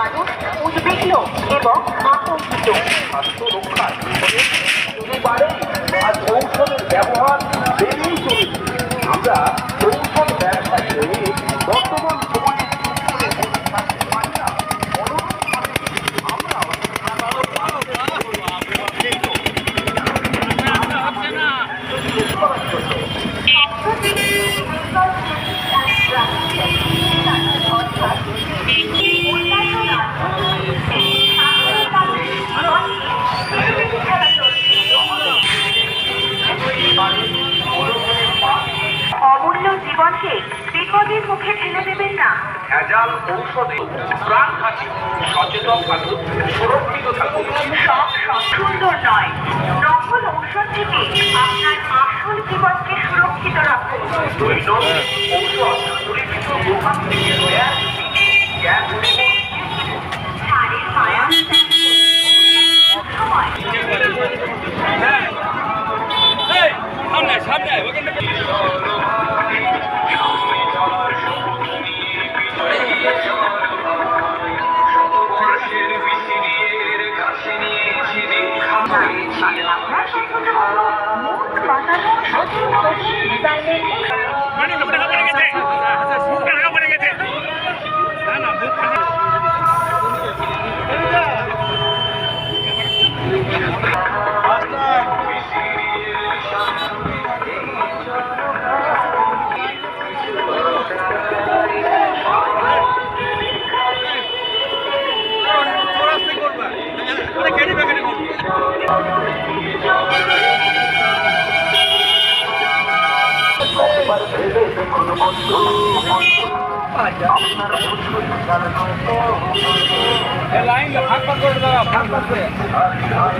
মানুষ উদ্বিগ্ন এবং আতঙ্কিত। স্বাস্থ্য এবারে আজ ঔষধের ব্যবহার বেড়েই জীবনকে বিপদের মুখে ঠেলে দেবেন না। ভেজাল ঔষধে প্রাণ হাসি সচেতন থাকুন সুরক্ষিত থাকুন। সব সুন্দর নয়। নকল ঔষধ থেকে আপনার আসল জীবনকে সুরক্ষিত রাখুন। দৈন ঔষধ পরিচিত দোকান থেকে ছাড়ের মায়া সময়। সামনে সামনে ওখান থেকে আপনার লাইন ভাগ করে ভাগ ভাগ করে